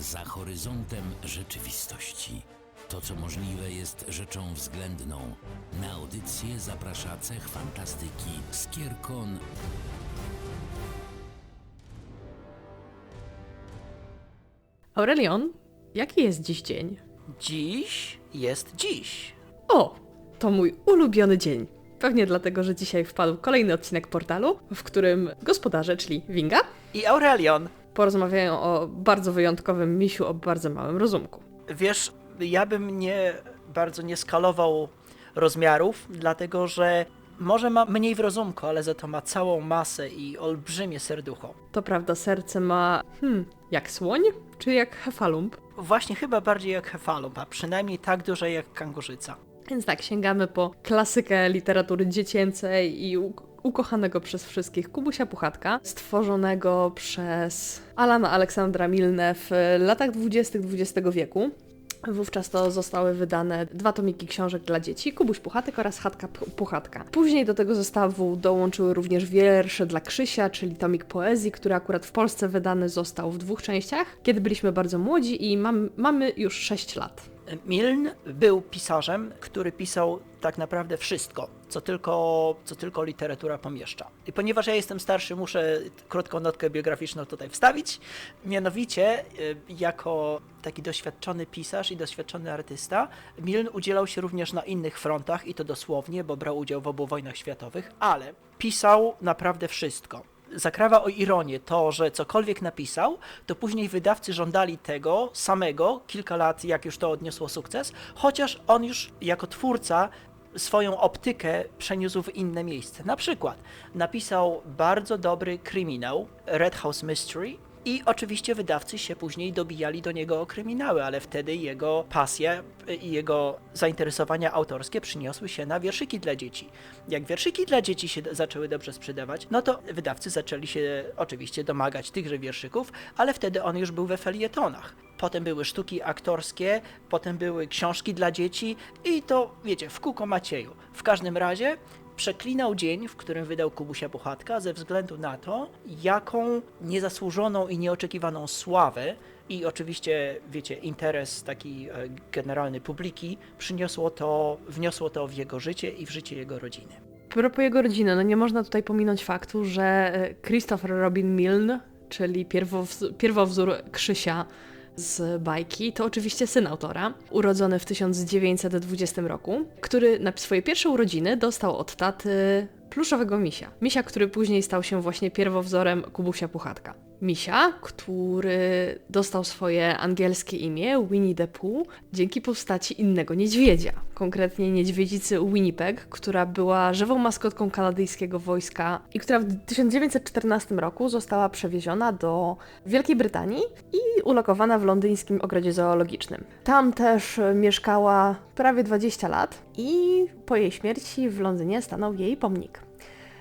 za horyzontem rzeczywistości. To, co możliwe, jest rzeczą względną. Na audycję zaprasza cech fantastyki Skierkon Aurelion, jaki jest dziś dzień? Dziś jest dziś. O, to mój ulubiony dzień. Pewnie dlatego, że dzisiaj wpadł kolejny odcinek portalu, w którym gospodarze, czyli Winga, I Aurelion, porozmawiają o bardzo wyjątkowym misiu o bardzo małym rozumku. wiesz, ja bym nie bardzo nie skalował rozmiarów, dlatego że może ma mniej w rozumku, ale za to ma całą masę i olbrzymie serducho. To prawda, serce ma, hmm, jak słoń, czy jak hefalump? Właśnie chyba bardziej jak hefalump, a przynajmniej tak duże jak kangurzyca. Więc tak, sięgamy po klasykę literatury dziecięcej i ukochanego przez wszystkich Kubusia Puchatka, stworzonego przez Alana Aleksandra Milne w latach 20. XX wieku. Wówczas to zostały wydane dwa tomiki książek dla dzieci, Kubuś Puchatek oraz Chatka Puchatka. Później do tego zestawu dołączyły również wiersze dla Krzysia, czyli tomik poezji, który akurat w Polsce wydany został w dwóch częściach, kiedy byliśmy bardzo młodzi i mam, mamy już 6 lat. Milne był pisarzem, który pisał tak naprawdę wszystko, co tylko, co tylko literatura pomieszcza. I ponieważ ja jestem starszy, muszę krótką notkę biograficzną tutaj wstawić. Mianowicie, y, jako taki doświadczony pisarz i doświadczony artysta, Milne udzielał się również na innych frontach, i to dosłownie, bo brał udział w obu wojnach światowych, ale pisał naprawdę wszystko zakrawa o ironię to, że cokolwiek napisał, to później wydawcy żądali tego samego kilka lat, jak już to odniosło sukces, chociaż on już jako twórca swoją optykę przeniósł w inne miejsce. Na przykład napisał bardzo dobry kryminał Red House Mystery, i oczywiście wydawcy się później dobijali do niego o kryminały, ale wtedy jego pasja i jego zainteresowania autorskie przyniosły się na wierszyki dla dzieci. Jak wierszyki dla dzieci się zaczęły dobrze sprzedawać, no to wydawcy zaczęli się oczywiście domagać tychże wierszyków, ale wtedy on już był we felietonach. Potem były sztuki aktorskie, potem były książki dla dzieci i to, wiecie, w kółko Macieju. W każdym razie przeklinał dzień, w którym wydał Kubusia Puchatka, ze względu na to, jaką niezasłużoną i nieoczekiwaną sławę i oczywiście, wiecie, interes taki e, generalny publiki przyniosło to, wniosło to w jego życie i w życie jego rodziny. Propos jego rodziny, no nie można tutaj pominąć faktu, że e, Christopher Robin Milne, czyli pierwowz- pierwowzór Krzysia z bajki, to oczywiście syn autora, urodzony w 1920 roku, który na swoje pierwsze urodziny dostał od taty pluszowego misia. Misia, który później stał się właśnie pierwowzorem Kubusia Puchatka. Misia, który dostał swoje angielskie imię Winnie the Pooh dzięki postaci innego niedźwiedzia, konkretnie niedźwiedzicy Winnipeg, która była żywą maskotką kanadyjskiego wojska i która w 1914 roku została przewieziona do Wielkiej Brytanii i ulokowana w londyńskim ogrodzie zoologicznym. Tam też mieszkała prawie 20 lat i po jej śmierci w Londynie stanął jej pomnik.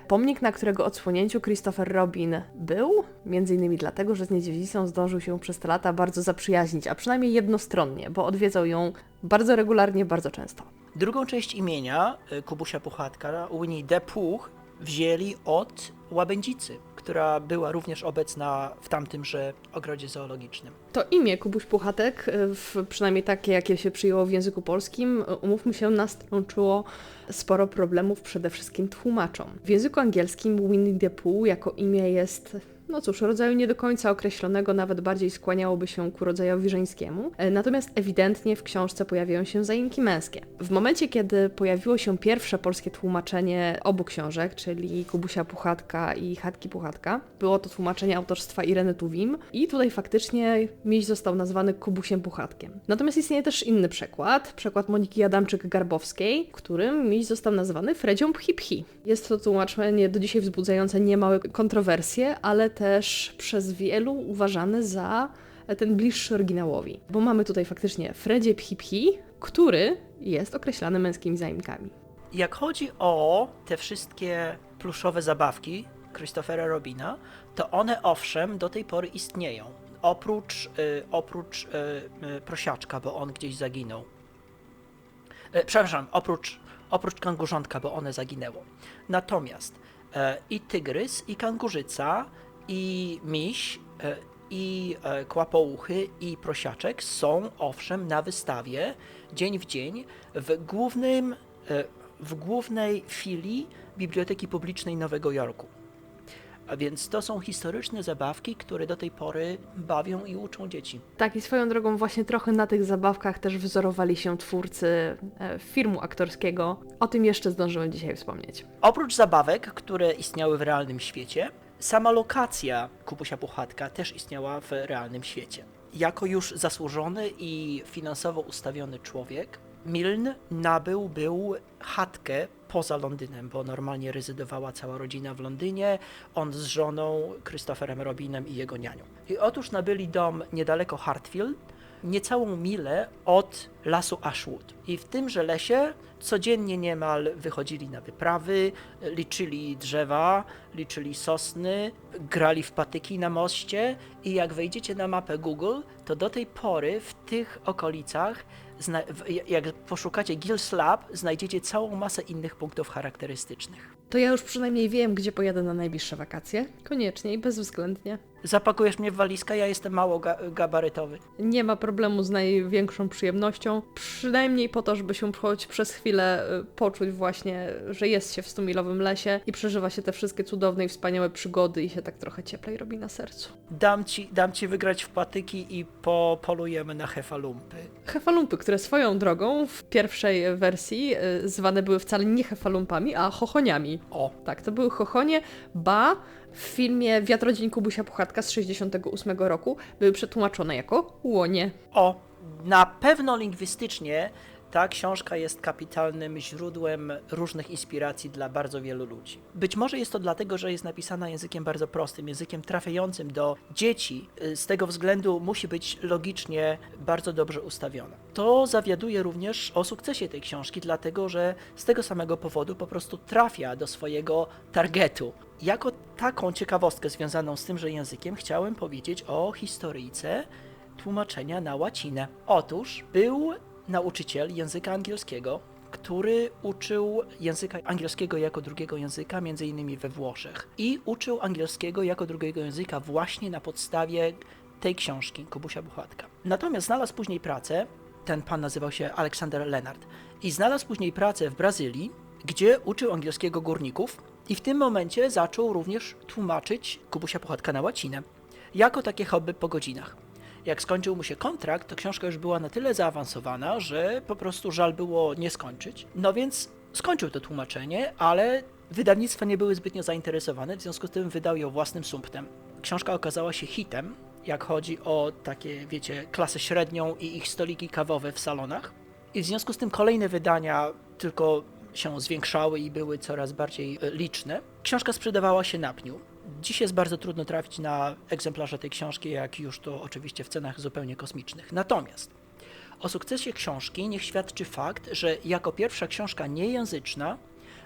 Pomnik, na którego odsłonięciu Christopher Robin był, między innymi dlatego, że z niedźwiedzicą zdążył się przez te lata bardzo zaprzyjaźnić, a przynajmniej jednostronnie, bo odwiedzał ją bardzo regularnie, bardzo często. Drugą część imienia y, Kubusia Puchatka, Winnie the Pooh, wzięli od łabędzicy, która była również obecna w tamtymże ogrodzie zoologicznym. To imię Kubuś Puchatek, y, w, przynajmniej takie, jakie się przyjęło w języku polskim, y, umówmy się, nastrączyło sporo problemów przede wszystkim tłumaczom. W języku angielskim Winnie the Pooh jako imię jest, no cóż, rodzaju nie do końca określonego, nawet bardziej skłaniałoby się ku rodzajowi żeńskiemu. E, Natomiast ewidentnie w książce pojawiają się zaimki męskie. W momencie, kiedy pojawiło się pierwsze polskie tłumaczenie obu książek, czyli Kubusia Puchatka i Chatki Puchatka, było to tłumaczenie autorstwa Ireny Tuwim i tutaj faktycznie miś został nazwany Kubusiem Puchatkiem. Natomiast istnieje też inny przekład, przekład Moniki Adamczyk-Garbowskiej, którym miś został nazwany Fredzią Pchi-Pchi. Jest to tłumaczenie do dzisiaj wzbudzające niemałe kontrowersje, ale też przez wielu uważane za ten bliższy oryginałowi. Bo mamy tutaj faktycznie Fredzie Pchi-Pchi, który jest określany męskimi zaimkami. Jak chodzi o te wszystkie pluszowe zabawki Christophera Robina, to one owszem do tej pory istnieją. Oprócz, y, oprócz y, y, prosiaczka, bo on gdzieś zaginął. E, przepraszam, oprócz, oprócz kangurzątka, bo one zaginęło. Natomiast e, i tygrys, i kangurzyca, i miś, e, i e, Kłapouchy i Prosiaczek są owszem na wystawie dzień w dzień w głównym, e, w głównej filii Biblioteki Publicznej Nowego Jorku. A więc to są historyczne zabawki, które do tej pory bawią i uczą dzieci. Tak, i swoją drogą właśnie trochę na tych zabawkach też wzorowali się twórcy filmu aktorskiego. O tym jeszcze zdążymy dzisiaj wspomnieć. Oprócz zabawek, które istniały w realnym świecie, sama lokacja Kubusia Puchatka też istniała w realnym świecie. Jako już zasłużony i finansowo ustawiony człowiek, Milne nabył był chatkę poza Londynem, bo normalnie rezydowała cała rodzina w Londynie, on z żoną Christopherem Robinem i jego nianią. I otóż nabyli dom niedaleko Hartfield, niecałą milę od lasu Ashwood. I w tymże lesie codziennie niemal wychodzili na wyprawy, liczyli drzewa, liczyli sosny, grali w patyki na moście i jak wejdziecie na mapę Google, to do tej pory w tych okolicach, jak poszukacie Gills Lab, znajdziecie całą masę innych punktów charakterystycznych. To ja już przynajmniej wiem, gdzie pojadę na najbliższe wakacje. Koniecznie i bezwzględnie. Zapakujesz mnie w walizkę, ja jestem mało ga- gabarytowy. Nie ma problemu z największą przyjemnością. Przynajmniej po to, żeby się choć przez chwilę y, poczuć właśnie, że jest się w stumilowym lesie i przeżywa się te wszystkie cudowne i wspaniałe przygody i się tak trochę cieplej robi na sercu. Dam ci, dam ci wygrać w patyki i popolujemy na hefalumpy. Hefalumpy, które swoją drogą w pierwszej wersji y, zwane były wcale nie hefalumpami, a chochoniami. O, Tak, to były chochonie, ba w filmie Wiatrodzień Kubusia Puchatka z 68 roku były przetłumaczone jako łonie. O, na pewno lingwistycznie ta książka jest kapitalnym źródłem różnych inspiracji dla bardzo wielu ludzi. Być może jest to dlatego, że jest napisana językiem bardzo prostym, językiem trafiającym do dzieci. Z tego względu musi być logicznie bardzo dobrze ustawiona. To zawiaduje również o sukcesie tej książki, dlatego że z tego samego powodu po prostu trafia do swojego targetu. Jako taką ciekawostkę związaną z tymże językiem chciałem powiedzieć o historyjce tłumaczenia na łacinę. Otóż był nauczyciel języka angielskiego, który uczył języka angielskiego jako drugiego języka, między innymi we Włoszech. I uczył angielskiego jako drugiego języka właśnie na podstawie tej książki, Kubusia Buchatka. Natomiast znalazł później pracę, ten pan nazywał się Aleksander Leonard, i znalazł później pracę w Brazylii, gdzie uczył angielskiego górników i w tym momencie zaczął również tłumaczyć Kubusia Puchatka na łacinę, jako takie hobby po godzinach. Jak skończył mu się kontrakt, to książka już była na tyle zaawansowana, że po prostu żal było nie skończyć. No więc skończył to tłumaczenie, ale wydawnictwa nie były zbytnio zainteresowane, w związku z tym wydał ją własnym sumptem. Książka okazała się hitem, jak chodzi o takie, wiecie, klasę średnią i ich stoliki kawowe w salonach. I w związku z tym kolejne wydania tylko się zwiększały i były coraz bardziej e, liczne. Książka sprzedawała się na pniu. Dziś jest bardzo trudno trafić na egzemplarze tej książki, jak już to oczywiście w cenach zupełnie kosmicznych. Natomiast o sukcesie książki niech świadczy fakt, że jako pierwsza książka niejęzyczna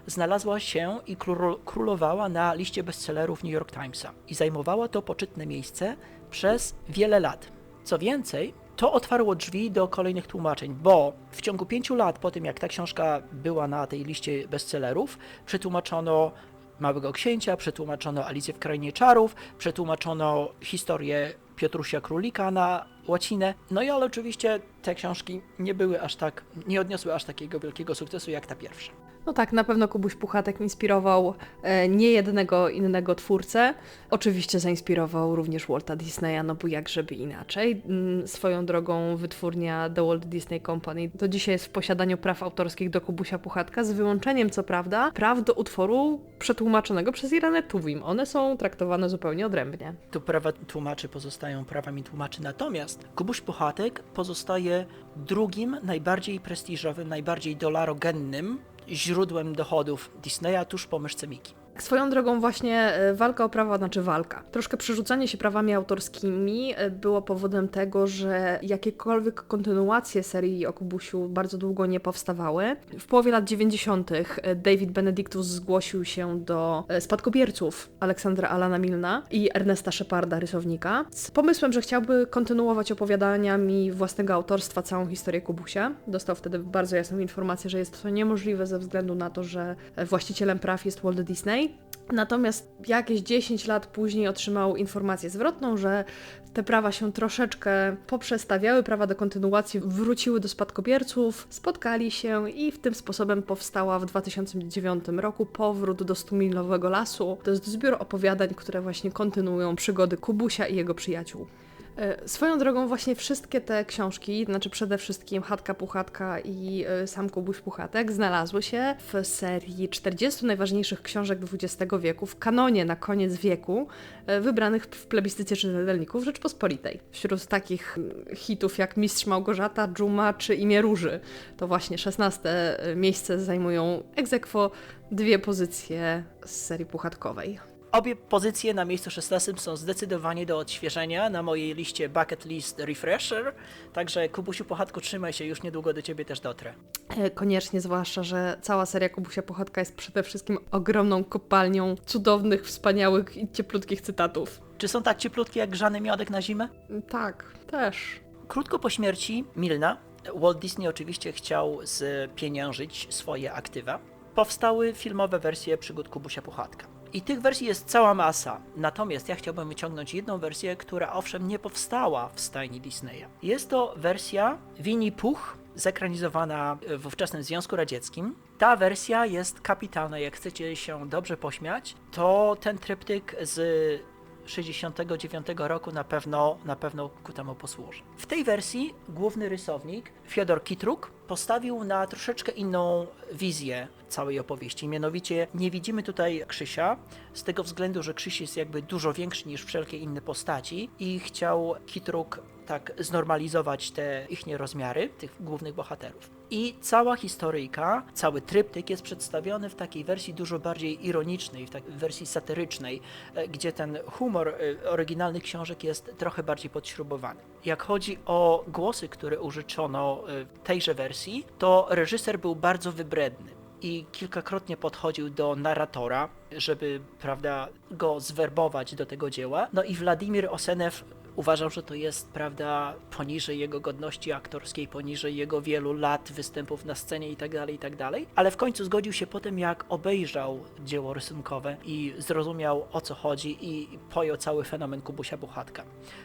znalazła się i król- królowała na liście bestsellerów New York Timesa i zajmowała to poczytne miejsce przez wiele lat. Co więcej, to otwarło drzwi do kolejnych tłumaczeń, bo w ciągu pięciu lat po tym, jak ta książka była na tej liście bestsellerów, przetłumaczono Małego Księcia, przetłumaczono Alicję w Krainie Czarów, przetłumaczono historię Piotrusia Królika na łacinę. No i ale oczywiście te książki nie były aż tak, nie odniosły aż takiego wielkiego sukcesu jak ta pierwsza. No tak, na pewno Kubuś Puchatek inspirował e, nie jednego innego twórcę. Oczywiście zainspirował również Walta Disneya, no bo jak żeby inaczej. Mm, Swoją drogą wytwórnia The Walt Disney Company do dzisiaj jest w posiadaniu praw autorskich do Kubusia Puchatka, z wyłączeniem co prawda praw do utworu przetłumaczonego przez Iranę Tuwim. One są traktowane zupełnie odrębnie. Tu prawa tłumaczy pozostają prawami tłumaczy, natomiast Kubuś Puchatek pozostaje drugim najbardziej prestiżowym, najbardziej dolarogennym źródłem dochodów Disneya tuż po myszce Miki. Swoją drogą właśnie e, walka o prawa, znaczy walka. Troszkę przerzucanie się prawami autorskimi e, było powodem tego, że jakiekolwiek kontynuacje serii o Kubusiu bardzo długo nie powstawały. W połowie lat 90. David Benedictus zgłosił się do e, spadkobierców Aleksandra Alana Milna i Ernesta Sheparda, rysownika, z pomysłem, że chciałby kontynuować opowiadaniami własnego autorstwa całą historię Kubusia. Dostał wtedy bardzo jasną informację, że jest to niemożliwe ze względu na to, że e, właścicielem praw jest Walt Disney. Natomiast jakieś 10 lat później otrzymał informację zwrotną, że te prawa się troszeczkę poprzestawiały, prawa do kontynuacji wróciły do spadkobierców, spotkali się i w tym sposobem powstała w 2009 roku powrót do Stumilowego Lasu. To jest zbiór opowiadań, które właśnie kontynuują przygody Kubusia i jego przyjaciół. E, Swoją drogą właśnie wszystkie te książki, znaczy przede wszystkim Chatka Puchatka i e, sam Kubuś Puchatek znalazły się w serii 40 najważniejszych książek XX wieku, w kanonie na koniec wieku, e, wybranych w plebiscycie czytelników Rzeczpospolitej. Wśród takich hitów jak Mistrz Małgorzata, Dżuma czy Imię Róży. To właśnie 16 miejsce zajmują aequo dwie pozycje z serii puchatkowej. Obie pozycje na miejscu 16 są zdecydowanie do odświeżenia na mojej liście Bucket List Refresher, także Kubusiu Puchatku trzymaj się, już niedługo do Ciebie też dotrę. E, Koniecznie, zwłaszcza, że cała seria Kubusia Pochodka jest przede wszystkim ogromną kopalnią cudownych, wspaniałych i cieplutkich cytatów. Czy są tak cieplutkie jak grzany miodek na zimę? Tak, też. Krótko po śmierci Milna, Walt Disney oczywiście chciał spieniężyć swoje aktywa. Powstały filmowe wersje przygód Kubusia Puchatka. I tych wersji jest cała masa. Natomiast ja chciałbym wyciągnąć jedną wersję, która owszem nie powstała w stajni Disneya. Jest to wersja Winnie Puch, zekranizowana w ówczesnym Związku Radzieckim. Ta wersja jest kapitalna, jak chcecie się dobrze pośmiać, to ten tryptyk z 69 roku na pewno, na pewno ku temu posłuży. W tej wersji główny rysownik Fiodor Kitruk postawił na troszeczkę inną wizję całej opowieści. Mianowicie nie widzimy tutaj Krzysia z tego względu, że Krzyś jest jakby dużo większy niż wszelkie inne postaci i chciał Kitruk tak znormalizować te ich rozmiary, tych głównych bohaterów. I cała historyjka, cały tryptyk jest przedstawiony w takiej wersji dużo bardziej ironicznej, w takiej wersji satyrycznej, e, gdzie ten humor e, oryginalnych książek jest trochę bardziej podśrubowany. Jak chodzi o głosy, które użyczono e, tejże wersji, to reżyser był bardzo wybredny i kilkakrotnie podchodził do narratora, żeby, prawda, go zwerbować do tego dzieła. No i Władimir Osenew uważał, że to jest, prawda, poniżej jego godności aktorskiej, poniżej jego wielu lat występów na scenie itd., itd., ale w końcu zgodził się po tym, jak obejrzał dzieło rysunkowe i zrozumiał o co chodzi i pojął cały fenomen Kubusia Buchatka.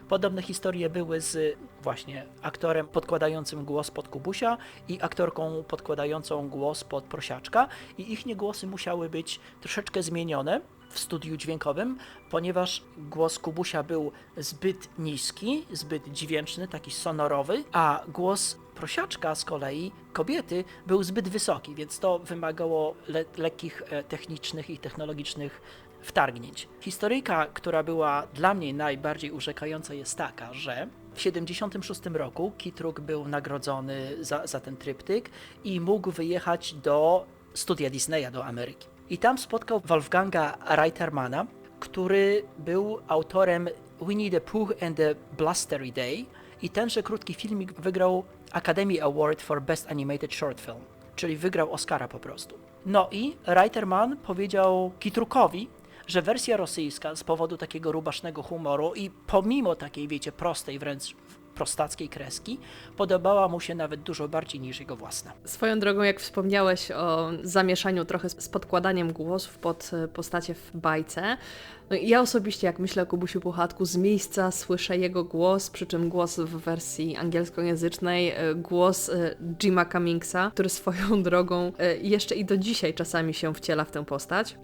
Podobne historie były z właśnie aktorem podkładającym głos pod Kubusia i aktorką podkładającą głos pod Prosiaczka i ich głosy musiały być troszeczkę zmienione, w studiu dźwiękowym, ponieważ głos Kubusia był zbyt niski, zbyt dźwięczny, taki sonorowy, a głos prosiaczka z kolei kobiety był zbyt wysoki, więc to wymagało le lekkich e, technicznych i technologicznych wtargnięć. Historyjka, która była dla mnie najbardziej urzekająca jest taka, że w 1976 roku Kitruk był nagrodzony za, za ten tryptyk i mógł wyjechać do studia Disneya do Ameryki. I tam spotkał Wolfganga Reitermana, który był autorem Winnie the Pooh and the Blustery Day i tenże krótki filmik wygrał Academy Award for Best Animated Short Film, czyli wygrał Oscara po prostu. No i Reiterman powiedział Kitrukowi, że wersja rosyjska z powodu takiego rubasznego humoru i pomimo takiej, wiecie, prostej wręcz prostackiej kreski, podobała mu się nawet dużo bardziej niż jego własna. Swoją drogą, jak wspomniałeś o zamieszaniu trochę z podkładaniem głosów pod e, postacie w bajce, no ja osobiście, jak myślę o Kubusiu Puchatku, z miejsca słyszę jego głos, przy czym głos w wersji angielskojęzycznej, e, głos e, Jima Cummingsa, który swoją drogą jeszcze i do dzisiaj czasami się wciela w tę postać.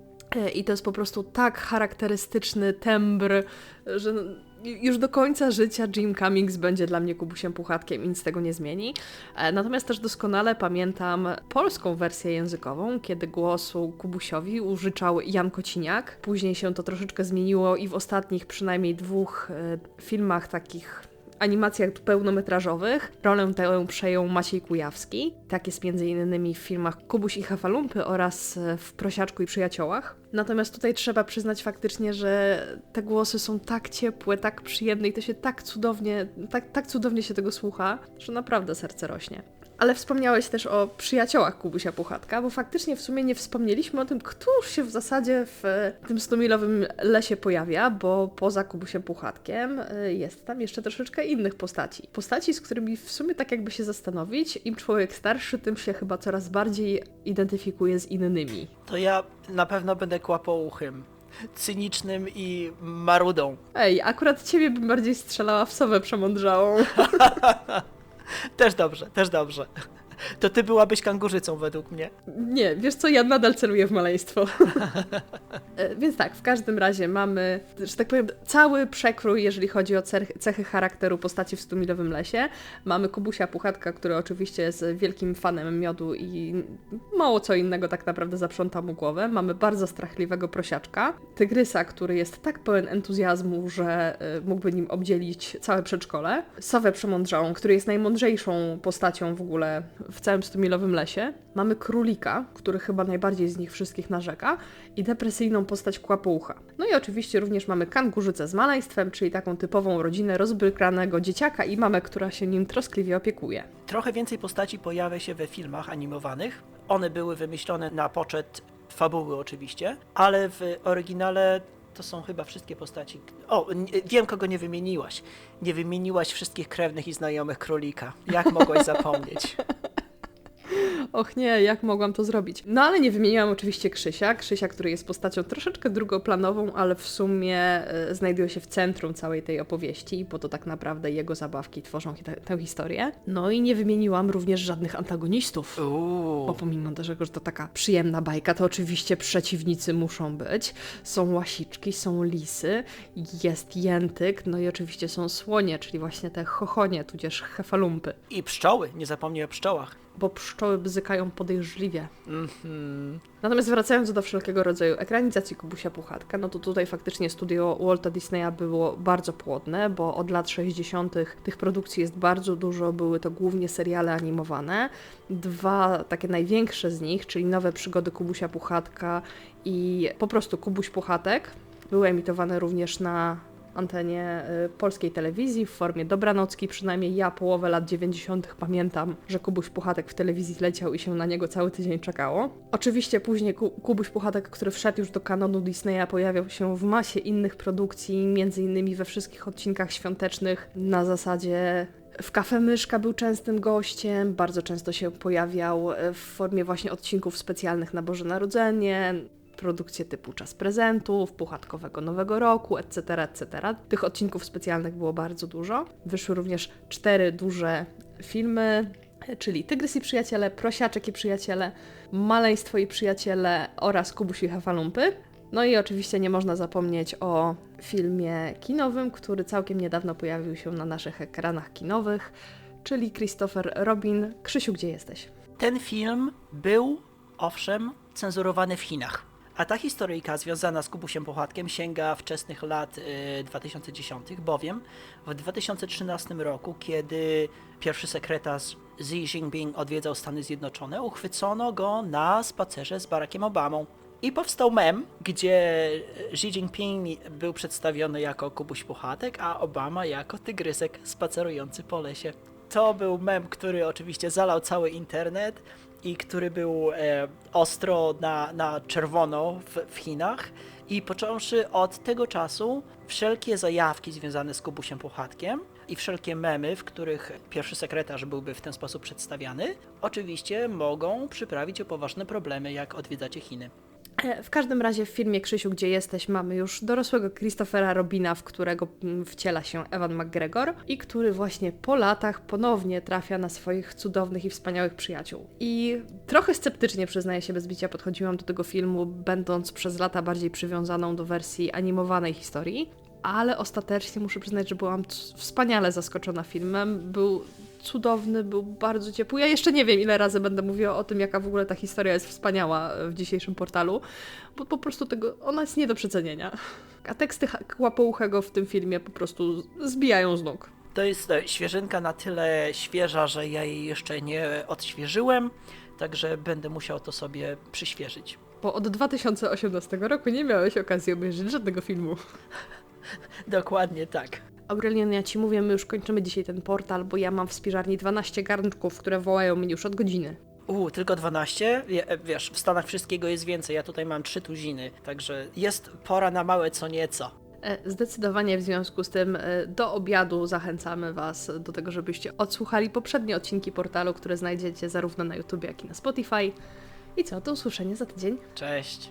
I to jest po prostu tak charakterystyczny tembr, że już do końca życia Jim Cummings będzie dla mnie Kubusiem Puchatkiem i nic tego nie zmieni. E, natomiast też doskonale pamiętam polską wersję językową, kiedy głosu Kubusiowi użyczał Jan Kociniak. Później się to troszeczkę zmieniło i w ostatnich przynajmniej dwóch e, filmach takich animacjach pełnometrażowych rolę tę przejął Maciej Kujawski. Tak jest innymi w filmach Kubuś i Hafalumpy oraz e, w Prosiaczku i Przyjaciołach. Natomiast tutaj trzeba przyznać faktycznie, że te głosy są tak ciepłe, tak przyjemne i to się tak cudownie, tak, tak cudownie się tego słucha, że naprawdę serce rośnie. Ale wspomniałeś też o przyjaciołach Kubusia Puchatka, bo faktycznie w sumie nie wspomnieliśmy o tym, któż się w zasadzie w tym stumilowym lesie pojawia, bo poza Kubusiem Puchatkiem y, jest tam jeszcze troszeczkę innych postaci. Postaci, z którymi w sumie tak jakby się zastanowić, im człowiek starszy, tym się chyba coraz bardziej identyfikuje z innymi. To ja na pewno będę kłapouchym, cynicznym i marudą. Ej, akurat ciebie bym bardziej strzelała w sowę przemądrzałą. Też dobrze, też dobrze. To ty byłabyś kangurzycą według mnie. Nie, wiesz co, ja nadal celuję w maleństwo. E, Więc tak, w każdym razie mamy, że tak powiem, cały przekrój, jeżeli chodzi o cech- cechy charakteru postaci w Stumilowym Lesie. Mamy Kubusia Puchatka, który oczywiście jest wielkim fanem miodu i mało co innego tak naprawdę zaprząta mu głowę. Mamy bardzo strachliwego prosiaczka. Tygrysa, który jest tak pełen entuzjazmu, że e, mógłby nim obdzielić całe przedszkole. Sowę Przemądrzałą, który jest najmądrzejszą postacią w ogóle w całym Stumilowym Lesie. Mamy Królika, który chyba najbardziej z nich wszystkich narzeka i depresyjną postać Kłapoucha. No i oczywiście również mamy Kangurzycę z maleństwem, czyli taką typową rodzinę rozbrykranego dzieciaka i mamę, która się nim troskliwie opiekuje. Trochę więcej postaci pojawia się we filmach animowanych. One były wymyślone na poczet fabuły oczywiście, ale w oryginale to są chyba wszystkie postaci. O, wiem kogo nie wymieniłaś. Nie wymieniłaś wszystkich krewnych i znajomych królika. Jak mogłaś zapomnieć? Och nie, jak mogłam to zrobić? No ale nie wymieniłam oczywiście Krzysia. Krzysia, który jest postacią troszeczkę drugoplanową, ale w sumie e, znajduje się w centrum całej tej opowieści, bo to tak naprawdę jego zabawki tworzą hi- tę historię. No i nie wymieniłam również żadnych antagonistów. Bo Uuu. pomimo tego, że to taka przyjemna bajka, to oczywiście przeciwnicy muszą być. Są łasiczki, są lisy, jest jętyk, no i oczywiście są słonie, czyli właśnie te chochonie, tudzież hefalumpy. I pszczoły, nie zapomnij o pszczołach. Bo pszczoły bzykają podejrzliwie. Mhm. Natomiast wracając do wszelkiego rodzaju ekranizacji Kubusia Puchatka, no to tutaj faktycznie studio Walta Disneya było bardzo płodne, bo od lat 60. tych produkcji jest bardzo dużo, były to głównie seriale animowane. Dwa takie największe z nich, czyli Nowe Przygody Kubusia Puchatka i po prostu Kubuś Puchatek, były emitowane również na antenie y, polskiej telewizji w formie dobranockiej, przynajmniej ja połowę lat 90. pamiętam, że Kubuś Puchatek w telewizji leciał i się na niego cały tydzień czekało. Oczywiście później Ku- Kubuś Puchatek, który wszedł już do kanonu Disneya, pojawiał się w masie innych produkcji, między innymi we wszystkich odcinkach świątecznych na zasadzie w Kafe Myszka był częstym gościem, bardzo często się pojawiał e, w formie właśnie odcinków specjalnych na Boże Narodzenie, produkcje typu Czas Prezentów, Puchatkowego Nowego Roku, etc., etc. Tych odcinków specjalnych było bardzo dużo. Wyszły również cztery duże filmy, czyli Tygrys i Przyjaciele, Prosiaczek i Przyjaciele, Maleństwo i Przyjaciele oraz Kubuś i Hafalumpy. No i oczywiście nie można zapomnieć o filmie kinowym, który całkiem niedawno pojawił się na naszych ekranach kinowych, czyli Christopher Robin. Krzysiu, gdzie jesteś? Ten film był, owszem, cenzurowany w Chinach. A ta historyjka związana z Kubusiem Puchatkiem sięga wczesnych lat y, 2010, bowiem w 2013 roku, kiedy pierwszy sekretarz Xi Jinping odwiedzał Stany Zjednoczone, uchwycono go na spacerze z Barackiem Obamą. I powstał mem, gdzie Xi Jinping był przedstawiony jako Kubuś Puchatek, a Obama jako tygrysek spacerujący po lesie. To był mem, który oczywiście zalał cały internet i który był e, ostro na, na czerwono w, w Chinach. I począwszy od tego czasu, wszelkie zajawki związane z Kubusiem Puchatkiem i wszelkie memy, w których pierwszy sekretarz byłby w ten sposób przedstawiany, oczywiście mogą przyprawić o poważne problemy, jak odwiedzacie Chiny. E, W każdym razie w filmie Krzysiu, gdzie jesteś, mamy już dorosłego Christophera Robina, w którego mm, wciela się Evan McGregor i który właśnie po latach ponownie trafia na swoich cudownych i wspaniałych przyjaciół. I trochę sceptycznie, przyznaję się bez bicia, podchodziłam do tego filmu, będąc przez lata bardziej przywiązaną do wersji animowanej historii, ale ostatecznie muszę przyznać, że byłam wspaniale zaskoczona filmem. Był cudowny, był bardzo ciepły. Ja jeszcze nie wiem, ile razy będę mówiła o tym, jaka w ogóle ta historia jest wspaniała w dzisiejszym portalu, bo po prostu tego, ona jest nie do przecenienia. A teksty Kłapouchego w tym filmie po prostu zbijają z nóg. To jest e, świeżynka na tyle świeża, że ja jej jeszcze nie odświeżyłem, także będę musiał to sobie przyświeżyć. Bo od 2018 roku nie miałeś okazji obejrzeć żadnego filmu. Dokładnie tak. Aurelian, ja ci mówię, my już kończymy dzisiaj ten portal, bo ja mam w spiżarni 12 garnków, które wołają mnie już od godziny. U, tylko 12? Je- Wiesz, w Stanach wszystkiego jest więcej, ja tutaj mam trzy tuziny, także jest pora na małe co nieco. E, Zdecydowanie w związku z tym e, do obiadu zachęcamy Was do tego, żebyście odsłuchali poprzednie odcinki portalu, które znajdziecie zarówno na YouTube, jak i na Spotify. I co, do usłyszenia za tydzień. Cześć.